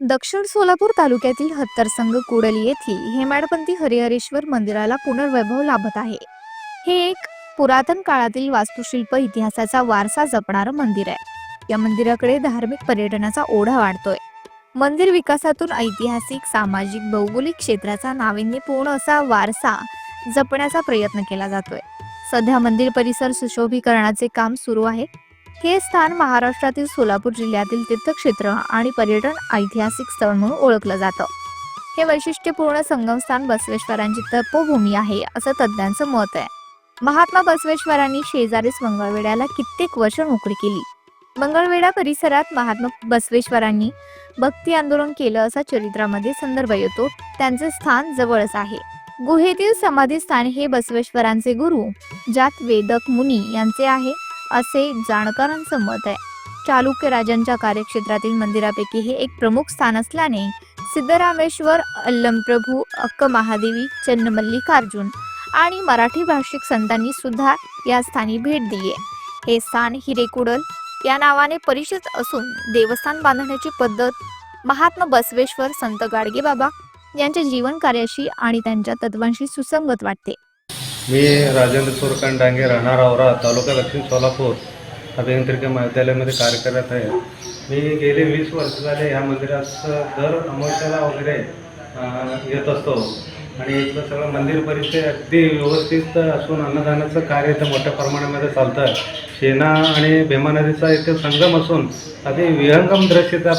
दक्षिण सोलापूर तालुक्यातील हत्तरसंग कुडली येथील हेमाडपंथी हरिहरेश्वर मंदिराला पुनर्वैभव लाभत आहे. हे एक पुरातन काळातील वास्तुशिल्प इतिहासाचा वारसा जपणारं मंदिर आहे. या मंदिराकडे धार्मिक पर्यटनाचा ओढा वाढतोय. मंदिर विकासातून ऐतिहासिक सामाजिक भौगोलिक क्षेत्राचा नाविन्यपूर्ण असा वारसा जपण्याचा प्रयत्न केला जातोय. सध्या मंदिर परिसर सुशोभीकरणाचे काम सुरू आहे. हे स्थान महाराष्ट्रातील सोलापूर जिल्ह्यातील तीर्थक्षेत्र आणि पर्यटन ऐतिहासिक स्थळ म्हणून ओळखलं जातं. हे वैशिष्ट्यपूर्ण संगमस्थान बसवेश्वरांची तपोभूमी आहे असं तज्ज्ञांचं मत आहे. महात्मा बसवेश्वरांनी शेजारीच मंगळवेड्याला कित्येक वर्ष नोकरी केली. मंगळवेढा परिसरात महात्मा बसवेश्वरांनी भक्ती आंदोलन केलं असा चरित्रामध्ये संदर्भ येतो. त्यांचे स्थान जवळच आहे. गुहेतील समाधी स्थान हे बसवेश्वरांचे गुरु जात वेदक मुनी यांचे आहे. असे जाणकारांचं मत आहे. चालुक्य राजांच्या कार्यक्षेत्रातील मंदिरापैकी हे एक प्रमुख स्थान असल्याने सिद्धरामेश्वर अल्लमप्रभू अक्क महादेवी चन्नमल्लिकार्जुन आणि मराठी भाषिक संतांनी सुद्धा या स्थानी भेट दिली आहे. हे स्थान हिरेकुडल या नावाने परिचित असून देवस्थान बांधण्याची पद्धत महात्मा बसवेश्वर संत गाडगेबाबा यांच्या जीवन कार्याशी आणि त्यांच्या तत्वांशी सुसंगत वाटते. मी राजेंद्र सूरकांत डांगे राहणार औरा तालुका दक्षिण सोलापूर अभियांत्रिकी महाविद्यालयामध्ये कार्य करत आहे. मी गेले वीस वर्ष झाले ह्या मंदिरात दर अमावस्याला वगैरे येत असतो. आणि इथलं सगळं मंदिर परिसर अगदी व्यवस्थित असून अन्नदानाचं कार्य इथं मोठ्या प्रमाणामध्ये चालतं. शेना आणि भीमा नदीचा इथे संगम असून अगदी विहंगम दृश्य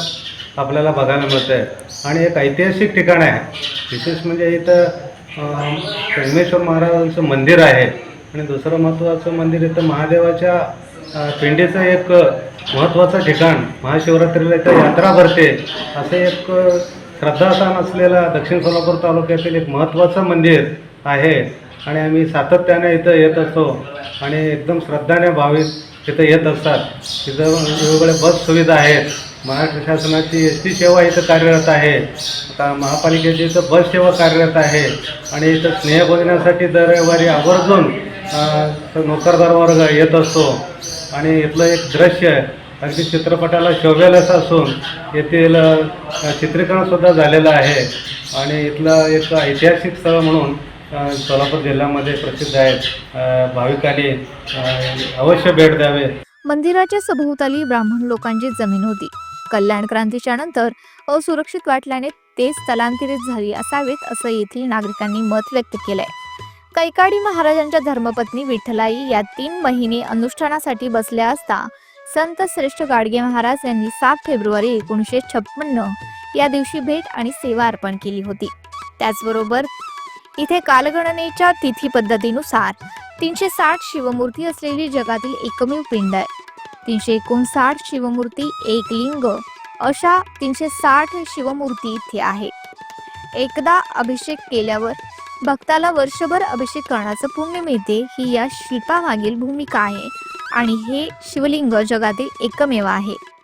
आपल्याला बघायला मिळतं आहे आणि एक ऐतिहासिक ठिकाण आहे. विशेष म्हणजे इथं संगमेश्वर महाराजांचं मंदिर आहे. आणि दुसरं महत्त्वाचं मंदिर इथं महादेवाच्या पिंडीचं एक महत्त्वाचं ठिकाण महाशिवरात्रीला इथं यात्रा भरते. असं एक श्रद्धास्थान असलेलं दक्षिण सोलापूर तालुक्यातील एक महत्त्वाचं मंदिर आहे. आणि आम्ही सातत्याने इथं येत असतो. आणि एकदम श्रद्धाने भाविक इथं येत असतात. तिथं वेगवेगळ्या बस सुविधा आहेत. महाराष्ट्र शासनाची एस टी सेवा इथं कार्यरत आहे. आता महापालिकेची इथं बस सेवा कार्यरत आहे. आणि इथं स्नेह बघण्यासाठी दर रविवारी आवर्जून नोकरदार वर्ग येत असतो. आणि इथलं एक दृश्य अगदी चित्रपटाला शोभेल असं असून येथील चित्रीकरणसुद्धा झालेलं आहे. आणि इथलं एक ऐतिहासिक स्थळ म्हणून सोलापूर जिल्ह्यामध्ये प्रसिद्ध आहे. भाविकांनी अवश्य भेट द्यावे. मंदिराच्या सभोवताली ब्राह्मण लोकांची जमीन होती. कल्याण क्रांतीच्या नंतर असुरक्षित वाटल्याने ते स्थलांतरित झाली असावेत असं येथील नागरिकांनी मत व्यक्त केलंय. कैकाडी महाराजांच्या धर्मपत्नी विठ्ठलाई या तीन महिने अनुष्ठानासाठी बसल्या असता संत श्रेष्ठ गाडगे महाराज यांनी सात फेब्रुवारी एकोणीसशे छप्पन्न या दिवशी भेट आणि सेवा अर्पण केली होती. त्याचबरोबर इथे कालगणनेच्या तिथी पद्धतीनुसार तीनशे साठ शिवमूर्ती असलेली जगातील एकमेव पिंड आहे. तीनशे एकोणसाठ शिवमूर्ती एक लिंग अशा तीनशे साठ शिवमूर्ती इथे आहे. एकदा अभिषेक केल्यावर भक्ताला वर्षभर अभिषेक करण्याचं पुण्य मिळते ही या शिल्पामागील भूमिका आहे. आणि हे शिवलिंग जगातील एकमेव आहे.